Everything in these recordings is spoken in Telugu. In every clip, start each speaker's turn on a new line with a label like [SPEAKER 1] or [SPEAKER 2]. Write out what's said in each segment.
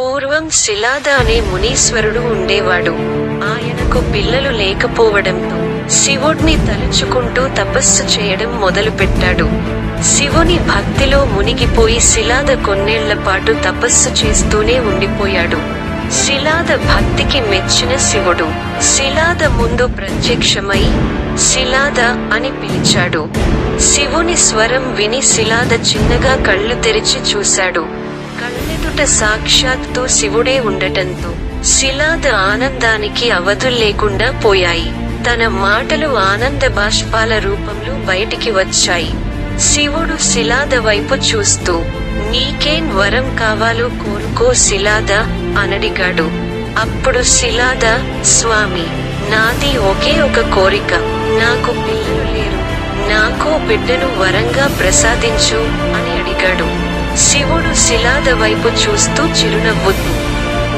[SPEAKER 1] పూర్వం శిలాద అనే మునీశ్వరుడు ఉండేవాడు. ఆయనకు పిల్లలు లేకపోవడంతో శివుడిని తలుచుకుంటూ తపస్సు చేయడం మొదలుపెట్టాడు. శివుని భక్తిలో మునిగిపోయి శిలాద కొన్నేళ్ళ పాటు తపస్సు చేస్తూనే ఉండిపోయాడు. శిలాద భక్తికి మెచ్చిన శివుడు. శిలాద ముందు ప్రత్యక్షమై శిలాద అని పిలిచాడు. శివుని స్వరం విని శిలాద చిన్నగా కళ్ళు తెరిచి చూశాడు. కళ్ళెదుట సాక్షాత్తు శివుడే ఉండటంతో శిలాద ఆనందానికి అవధుల్లేకుండా పోయాయి. తన మాటలు ఆనంద బాష్పాల రూపంలో బయటికి వచ్చాయి. శివుడు శిలాద వైపు చూస్తూ నీకేం వరం కావాలో కోరుకో శిలాద అనడిగాడు. అప్పుడు శిలాద స్వామి నాది ఒకే ఒక కోరిక. నాకు పిల్లలు లేరు. నాకో బిడ్డను వరంగా ప్రసాదించు అని అడిగాడు. శివుడు శిలాద వైపు చూస్తూ చిరునవ్వుతూ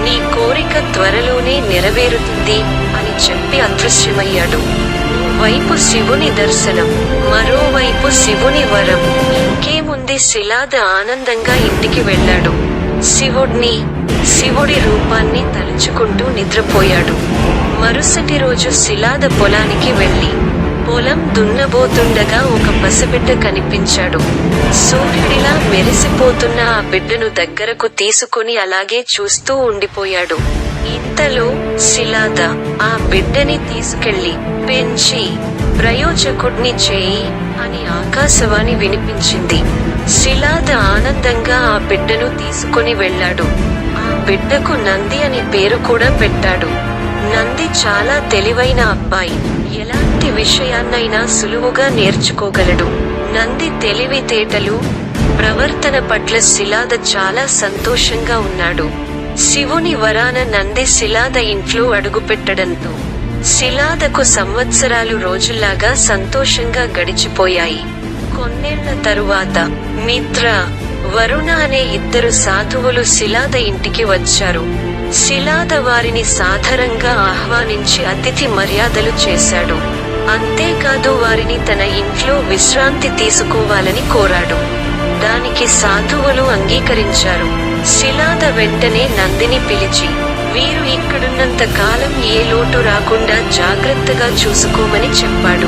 [SPEAKER 1] నీ కోరిక త్వరలోనే నెరవేరుతుంది అని చెప్పి అదృశ్యమయ్యాడు. వైపు శివుని దర్శనం మరోవైపు శివుని వరం. ఇంకేముంది శిలాద ఆనందంగా ఇంటికి వెళ్ళాడు. శివుడిని శివుడి రూపాన్ని తలుచుకుంటూ నిద్రపోయాడు. మరుసటి రోజు శిలాద పొలానికి వెళ్ళి పొలం దున్నబోతుండగా ఒక పసిబిడ్డ కనిపించాడు. సూర్యుడిలా మెరిసిపోతున్న ఆ బిడ్డను దగ్గరకు తీసుకుని అలాగే చూస్తూ ఉండిపోయాడు. ఇంతలో శిలాద ఆ బిడ్డని తీసుకెళ్ళి పెంచి ప్రయోజకుడిని చేయి అని ఆకాశవాణి వినిపించింది. శిలాద ఆనందంగా ఆ బిడ్డను తీసుకుని వెళ్ళాడు. ఆ బిడ్డకు నంది అని పేరు కూడా పెట్టాడు. నంది చాలా తెలివైన అబ్బాయి. ఎలాంటి విషయాన్నైనా సులువుగా నేర్చుకోగలడు. నంది తెలివితేటలు ప్రవర్తన పట్ల శిలాద చాలా సంతోషంగా ఉన్నాడు. శివుని వరాన నంది శిలాద ఇంట్లో అడుగుపెట్టడంతో శిలాదకు సంవత్సరాలు రోజుల్లాగా సంతోషంగా గడిచిపోయాయి. కొన్నేళ్ళ తరువాత మిత్ర వరుణ అనే ఇద్దరు సాధువులు శిలాద ఇంటికి వచ్చారు. శిలాద వారిని సాధారణంగా ఆహ్వానించి అతిథి మర్యాదలు చేశాడు. అంతేకాదు వారిని తన ఇంట్లో విశ్రాంతి తీసుకోవాలని కోరాడు. దానికి సాధువులు అంగీకరించారు. శిలాద వెంటనే నందిని పిలిచి వీరు ఇక్కడున్నంత కాలం ఏ లోటు రాకుండా జాగ్రత్తగా చూసుకోమని చెప్పాడు.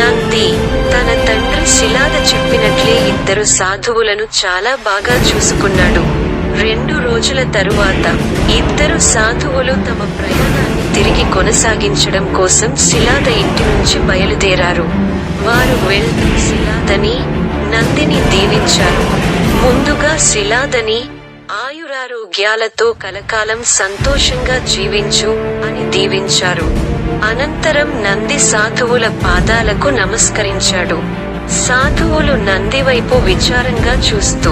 [SPEAKER 1] నంది తన తండ్రి శిలాద చెప్పినట్లే ఇద్దరు సాధువులను చాలా బాగా చూసుకున్నాడు. రెండు రోజుల తరువాత ఇద్దరు సాధువులు తమ ప్రయాణాన్ని తిరిగి కొనసాగించడం కోసం శిలాద ఇంటి నుంచి బయలుదేరారు. వారు వెళ్తూ శిలాదని నందిని దీవించారు. ముందుగా శిలాదని ఆయురారోగ్యాలతో కలకాలం సంతోషంగా జీవించు అని దీవించారు. అనంతరం నంది సాధువుల పాదాలకు నమస్కరించాడు. సాధువులు నంది వైపు విచారంగా చూస్తూ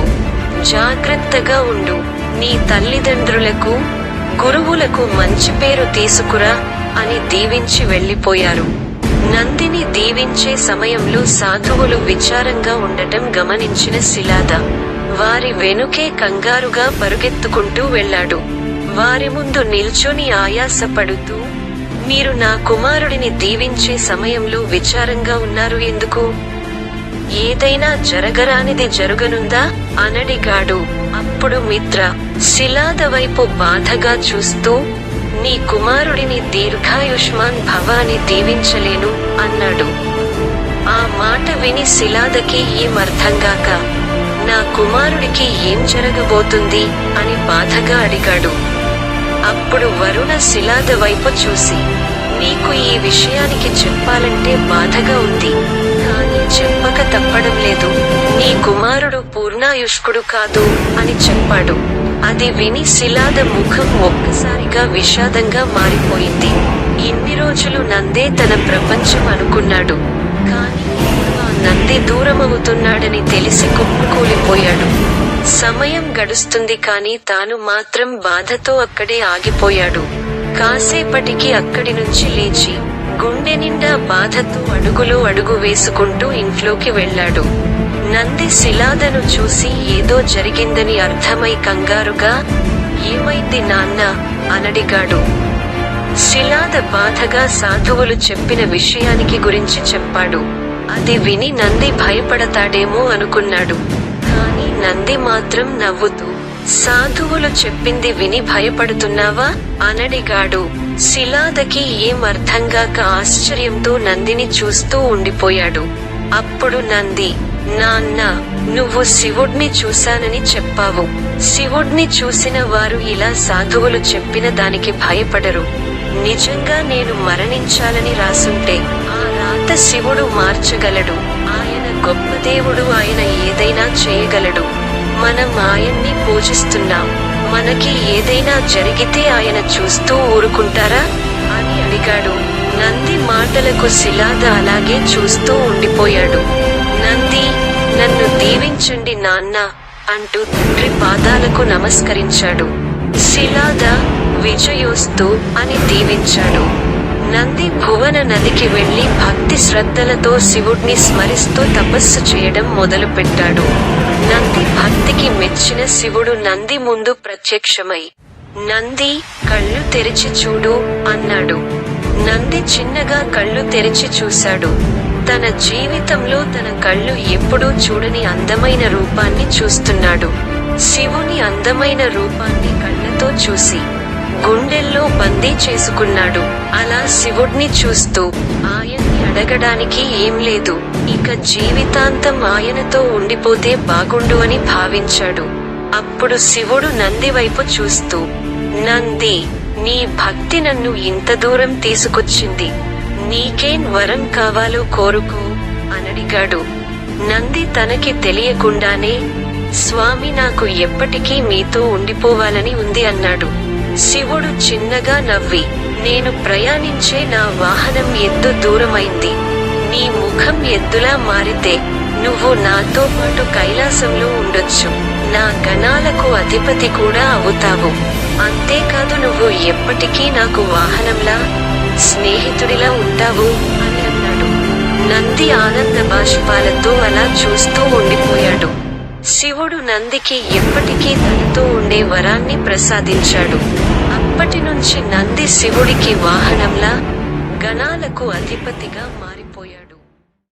[SPEAKER 1] జాగ్రత్తగా ఉండు. నీ తల్లిదండ్రులకు గురువులకు మంచి పేరు తీసుకురా అని దీవించి వెళ్ళిపోయారు నందిని దీవించే సమయంలో సాధువులు విచారంగా ఉండటం గమనించిన శిలాద వారి వెనుకే కంగారుగా పరుగెత్తుకుంటూ వెళ్ళాడు. వారి ముందు నిల్చొని ఆయాసపడుతూ మీరు నా కుమారుడిని దీవించే సమయంలో విచారంగా ఉన్నారు ఎందుకు? ఏదైనా జరగరానిది జరుగనుందా? అనడిగాడు. అప్పుడు మిత్ర శిలాద వైపు బాధగా చూస్తూ నీ కుమారుడిని దీర్ఘాయుష్మాన్ భవాని దీవించలేను అన్నాడు. ఆ మాట విని శిలాదకి ఏమర్థంగాక నా కుమారుడికి ఏం జరగబోతుంది అని బాధగా అడిగాడు. అప్పుడు వరుణ శిలాద వైపు చూసి నీకు ఈ విషయానికి చెప్పాలంటే బాధగా ఉంది. చెప్పక తప్పడం లేదు. నీ కుమారుడు పూర్ణాయుష్కుడు కాదు అని చెప్పాడు. అది విని శిలాద ముఖం ఒక్కసారిగా విషాదంగా మారిపోయింది. ఇన్ని రోజులు నందే తన ప్రపంచం అనుకున్నాడు. కానీ ఇప్పుడు నంది దూరమవుతున్నాడని తెలిసి కుప్పకూలిపోయాడు. సమయం గడుస్తుంది కానీ తాను మాత్రం బాధతో అక్కడే ఆగిపోయాడు. కాసేపటికి అక్కడి నుంచి లేచి గుండె నిండా బాధతో అడుగులో అడుగు వేసుకుంటూ ఇంట్లోకి వెళ్ళాడు. నంది శిలాదను చూసి ఏదో జరిగిందని అర్థమై కంగారుగా ఏమైంది నాన్న? అనడిగాడు. శిలాద బాధగా సాధువులు చెప్పిన విషయానికి గురించి చెప్పాడు. అది విని నంది భయపడతాడేమో అనుకున్నాడు. కాని నంది మాత్రం నవ్వుతూ సాధువులు చెప్పింది విని భయపడుతున్నావా? అనడిగాడు. శిలాదకి ఏం అర్థంగాక ఆశ్చర్యంతో నందిని చూస్తూ ఉండిపోయాడు. అప్పుడు నంది నాన్న నువ్వు శివుడ్ని చూశానని చెప్పావు. శివుడ్ని చూసిన వారు ఇలా సాధువులు చెప్పిన దానికి భయపడరు. నిజంగా నేను మరణించాలని రాసుంటే ఆ రాత శివుడు మార్చగలడు. ఆయన గొప్ప దేవుడు ఆయన ఏదైనా చేయగలడు. మనం ఆయన్ని పూజిస్తున్నాం. మనకి ఏదైనా జరిగితే ఆయన చూస్తూ ఊరుకుంటారా? అని అడిగాడు. నంది మాటలకు శిలాద అలాగే చూస్తూ ఉండిపోయాడు. నంది నన్ను దీవించండి నాన్న అంటూ తండ్రి పాదాలకు నమస్కరించాడు. శిలాద విజయోస్తు అని దీవించాడు. నంది భువన నదికి వెళ్ళి భక్తి శ్రద్ధలతో శివుడిని స్మరిస్తూ తపస్సు చేయడం మొదలుపెట్టాడు. నంది భక్తికి మెచ్చిన శివుడు నంది ముందు ప్రత్యక్షమై నంది కళ్ళు తెరిచి చూడు అన్నాడు. నంది చిన్నగా కళ్ళు తెరిచి చూశాడు. తన జీవితంలో తన కళ్ళు ఎప్పుడూ చూడని అందమైన రూపాన్ని చూస్తున్నాడు. శివుని అందమైన రూపాన్ని కళ్ళతో చూసి గుండెల్లో బందీ చేసుకున్నాడు. అలా శివుడిని చూస్తూ ఆయన్ని అడగడానికి ఏం లేదు. ఇక జీవితాంతం ఆయనతో ఉండిపోతే బాగుండు అని భావించాడు. అప్పుడు శివుడు నంది వైపు చూస్తూ నంది నీ భక్తి నన్ను ఇంత దూరం తీసుకొచ్చింది. నీకేం వరం కావాలో కోరుకు అనడిగాడు నంది తనకి తెలియకుండానే స్వామి నాకు ఎప్పటికీ మీతో ఉండిపోవాలని ఉంది అన్నాడు. శివుడు చిన్నగా నవ్వి నేను ప్రయాణించే నా వాహనం ఎద్దు దూరమైంది. నీ ముఖం ఎద్దులా మారితే నువ్వు నాతో పాటు కైలాసంలో ఉండొచ్చు. నా గణాలకు అధిపతి కూడా అవుతావు. అంతేకాదు నువ్వు ఎప్పటికీ నాకు వాహనంలా స్నేహితుడిలా ఉంటావు అని అన్నాడు. నంది ఆనంద బాష్పాలతో అలా చూస్తూ శివుడు నందికి ఎప్పటికీ తనతో ఉండే వరాన్ని ప్రసాదించాడు. అప్పటి నుంచి నంది శివుడికి వాహనంలా గణాలకు అధిపతిగా మారు